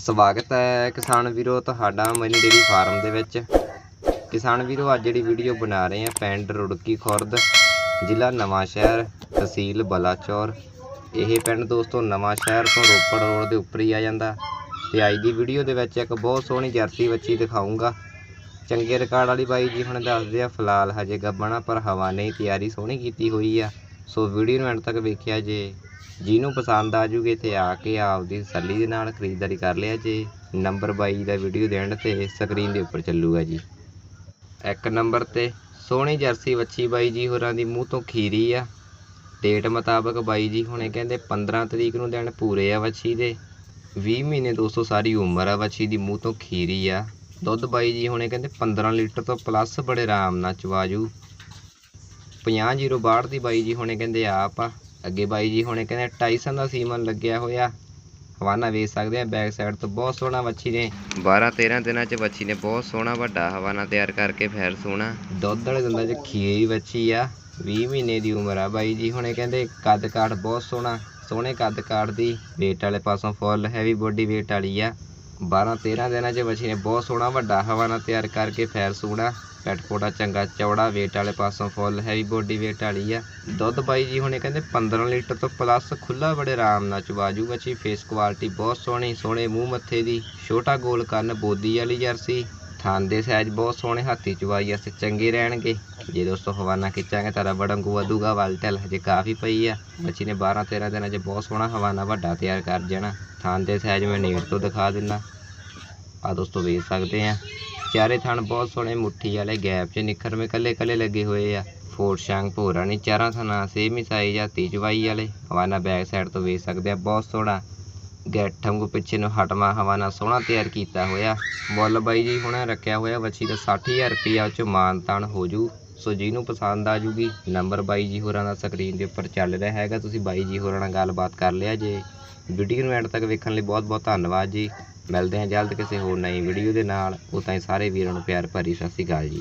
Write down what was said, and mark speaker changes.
Speaker 1: ਸਵਾਗਤ ਹੈ ਕਿਸਾਨ ਵੀਰੋ ਤੁਹਾਡਾ ਮਨੀ ਡੇਰੀ ਫਾਰਮ ਦੇ ਵਿੱਚ। ਕਿਸਾਨ ਵੀਰੋ, ਅੱਜ ਜਿਹੜੀ ਵੀਡੀਓ ਬਣਾ ਰਹੇ ਆ ਪਿੰਡ ਰੁੜਕੀ ਖੁਰਦ, ਜ਼ਿਲ੍ਹਾ ਨਵਾਂ ਸ਼ਹਿਰ, ਤਹਿਸੀਲ ਬਲਾਚੌਰ। ਇਹ ਪਿੰਡ ਦੋਸਤੋ ਨਵਾਂ ਸ਼ਹਿਰ ਤੋਂ ਰੋਪੜ ਰੋਡ ਦੇ ਉੱਪਰ ਹੀ ਆ ਜਾਂਦਾ। ਤੇ ਅੱਜ ਦੀ ਵੀਡੀਓ ਦੇ ਵਿੱਚ ਇੱਕ ਬਹੁਤ ਸੋਹਣੀ ਜਰਸੀ ਬੱਚੀ ਦਿਖਾਉਂਗਾ ਚੰਗੇ ਰਿਕਾਰਡ ਵਾਲੀ ਬਾਈ ਜੀ ਹੁਣ ਦੱਸਦੇ ਆ, ਫਿਲਹਾਲ ਹਜੇ ਗੱਬਣਾ, ਪਰ ਹਵਾ ਨੇ ਤਿਆਰੀ ਸੋਹਣੀ ਕੀਤੀ ਹੋਈ ਆ। ਸੋ ਵੀਡੀਓ ਨੂੰ ਐਂਡ ਤੱਕ ਵੇਖਿਆ ਜੇ। ਜਿਹਨੂੰ ਪਸੰਦ ਆ ਜੂਗੇ ਤੇ ਆ ਕੇ ਆਪਦੀ ਤਸੱਲੀ ਦੇ ਨਾਲ ਖਰੀਦਦਾਰੀ ਕਰ ਲਿਆ ਜੇ। ਨੰਬਰ 22 ਦਾ ਵੀਡੀਓ ਦੇਣ ਤੇ ਸਕਰੀਨ ਦੇ ਉੱਪਰ ਚੱਲੂਗਾ ਜੀ। ਇੱਕ ਨੰਬਰ ਤੇ, ਸੋਹਣੀ ਜਰਸੀ ਵੱਛੀ ਬਾਈ ਜੀ ਹੋਰਾਂ ਦੀ ਮੂੰਹ ਤੋਂ ਖੀਰੀ ਆ। ਡੇਟ ਮੁਤਾਬਕ ਬਾਈ ਜੀ ਹੁਣੇ ਕਹਿੰਦੇ 15 ਤਰੀਕ ਨੂੰ ਦਿਨ ਪੂਰੇ ਆ ਵੱਛੀ ਦੇ। 20 ਮਹੀਨੇ ਦੋਸਤੋ ਸਾਰੀ ਉਮਰ ਆ ਵੱਛੀ ਦੀ ਮੂੰਹ ਤੋਂ ਖੀਰੀ ਆ। ਦੁੱਧ ਬਾਈ ਜੀ ਹੁਣੇ ਕਹਿੰਦੇ 15 ਲੀਟਰ ਤੋਂ ਪਲੱਸ ਬੜੇ ਆਰਾਮ ਨਾਲ ਚਵਾਜੂ। 50 ਦੀ ਬਾਈ ਜੀ ਹੁਣੇ ਕਹਿੰਦੇ ਆਪ ਆ। ਅੱਗੇ ਬਾਈ ਜੀ ਹੁਣੇ ਕਹਿੰਦੇ ਟਾਈਸਨ ਦਾ ਸੀਮਨ ਲੱਗਿਆ ਹੋਇਆ। ਹਵਾਨਾ ਵੇਚ ਸਕਦੇ ਆ ਬੈਕ ਸਾਈਡ ਤੋਂ ਬਹੁਤ ਸੋਹਣਾ ਵੱਛੀ ਨੇ। 12 13 ਦਿਨਾਂ ਚ ਵੱਛੀ ਨੇ ਬਹੁਤ ਸੋਹਣਾ ਵੱਡਾ ਹਵਾਨਾ ਤਿਆਰ ਕਰਕੇ ਫੈਰ ਸੋਹਣਾ। ਦੁੱਧ ਵਾਲੇ ਦੰਦਾਂ ਚ ਖੀਰੀ ਵੱਛੀ ਆ 20 ਮਹੀਨੇ ਦੀ ਉਮਰ ਆ ਬਾਈ ਜੀ ਹੁਣੇ ਕਹਿੰਦੇ ਕੱਦ ਕਾਠ ਬਹੁਤ ਸੋਹਣਾ ਸੋਹਣੇ ਕੱਦ ਕਾਠ ਦੀ ਵੇਟ ਵਾਲੇ ਪਾਸੋਂ ਫੁੱਲ ਹੈਵੀ ਬੋਡੀ ਵੇਟ ਵਾਲੀ ਆ। 12 13 ਦਿਨਾਂ 'ਚ ਬੱਚੀ ਨੇ ਬਹੁਤ ਸੋਹਣਾ ਵੱਡਾ ਹਵਾਨਾ ਤਿਆਰ ਕਰਕੇ ਫੈਰ ਸੂਣਾ। ਪੈਟਕੋਟਾ ਚੰਗਾ, ਚੌੜਾ ਵੇਟ ਵਾਲੇ ਪਾਸੋਂ ਫੁੱਲ ਹੈਵੀ ਬੋਡੀ ਵੇਟ ਵਾਲੀ ਆ। ਦੁੱਧ ਬਾਈ ਜੀ ਹੁਣੇ ਕਹਿੰਦੇ 15 ਲੀਟਰ ਤੋਂ ਪਲੱਸ ਖੁੱਲਾ ਬੜੇ ਆਰਾਮ ਨਾਲ ਚਵਾਜੂ ਬੱਚੀ ਫੇਸ ਕੁਆਲਿਟੀ ਬਹੁਤ ਸੋਹਣੀ, ਸੋਹਣੇ ਮੂੰਹ ਮੱਥੇ ਦੀ, ਛੋਟਾ ਗੋਲ ਕੰਨ, ਬੋਦੀ ਵਾਲੀ ਜਰਸੀ। ਥਣ ਦੇ ਸਾਈਜ਼ ਬਹੁਤ ਸੋਹਣੇ ਹਾਥੀ ਚਵਾਈ ਵਾਸਤੇ ਚੰਗੇ ਰਹਿਣਗੇ। ਜੇ ਦੋਸਤੋ ਹਵਾਨਾ ਖਿੱਚਾਂਗੇ, ਤਾਂ ਰਬੜੰਗੂ ਵਧੂਗਾ, ਵਲ ਢਲ ਹਜੇ ਕਾਫੀ ਪਈ ਆ। ਬੱਚੀ ਨੇ 12 13 ਦਿਨਾਂ 'ਚ ਬਹੁਤ ਸੋਹਣਾ ਹਵਾਨਾ ਵੱਡਾ ਤਿਆਰ ਕਰ ਜਾਣਾ ਥਣ ਦੇ ਸਾਈਜ਼ ਮੈਂ ਨੇੜ ਤੋਂ ਦਿਖਾ ਦਿੰਦਾ। ਆ ਦੋਸਤੋ ਵੇਖ ਸਕਦੇ ਆ। ਚਾਰੇ ਥਣ ਬਹੁਤ ਸੋਹਣੇ ਮੁੱਠੀ ਵਾਲੇ ਗੈਪ 'ਚ ਨਿਖਰਵੇਂ ਕੱਲੇ ਕੱਲੇ ਲੱਗੇ ਹੋਏ ਆ। ਫੋਰ ਸ਼ਾਂਗ ਭੋਰਾ ਨਹੀਂ ਚਾਰਾਂ ਥਣਾ ਸੇਮ ਹੀ ਸਾਈਜ਼ ਆ ਤੀ ਚਵਾਈ ਵਾਲੇ। ਹਵਾਨਾ ਬੈਕ ਸਾਈਡ ਤੋਂ ਵੇਖ ਸਕਦੇ ਆ, ਬਹੁਤ ਸੋਹਣਾ। ਗੈਟ ਵਾਂਗੂ ਪਿੱਛੇ ਨੂੰ ਹਟਵਾ ਹਵਾਨਾ ਸੋਹਣਾ ਤਿਆਰ ਕੀਤਾ ਹੋਇਆ। ਮੁੱਲ ਬਾਈ ਜੀ ਹੁਣ ਰੱਖਿਆ ਹੋਇਆ, ਵੱਛੀ ਦਾ 60000 ਰੁਪਈਆ ਉਹ 'ਚ ਮਾਨਤਾਨ ਹੋ ਜੂ। ਸੋ ਜਿਹਨੂੰ ਪਸੰਦ ਆ ਜੂਗੀ, ਨੰਬਰ ਬਾਈ ਜੀ ਹੋਰਾਂ ਦਾ ਸਕਰੀਨ ਦੇ ਉੱਪਰ ਚੱਲ ਰਿਹਾ ਹੈਗਾ। ਤੁਸੀਂ ਬਾਈ ਜੀ ਹੋਰਾਂ ਨਾਲ ਗੱਲਬਾਤ ਕਰ ਲਿਆ ਜੇ। ਵੀਡੀਓ ਨੂੰ ਐਂਡ ਤੱਕ ਵੇਖਣ ਲਈ ਬਹੁਤ ਬਹੁਤ ਧੰਨਵਾਦ ਜੀ। ਮਿਲਦੇ ਹਾਂ ਜਲਦ ਕਿਸੇ ਹੋਰ ਨਈ ਵੀਡੀਓ ਦੇ ਨਾਲ। ਉਹ ਤਾਂ ਸਾਰੇ ਵੀਰਾਂ ਨੂੰ ਪਿਆਰ ਭਰੀ ਸਤਿ ਸ਼੍ਰੀ ਅਕਾਲ ਜੀ।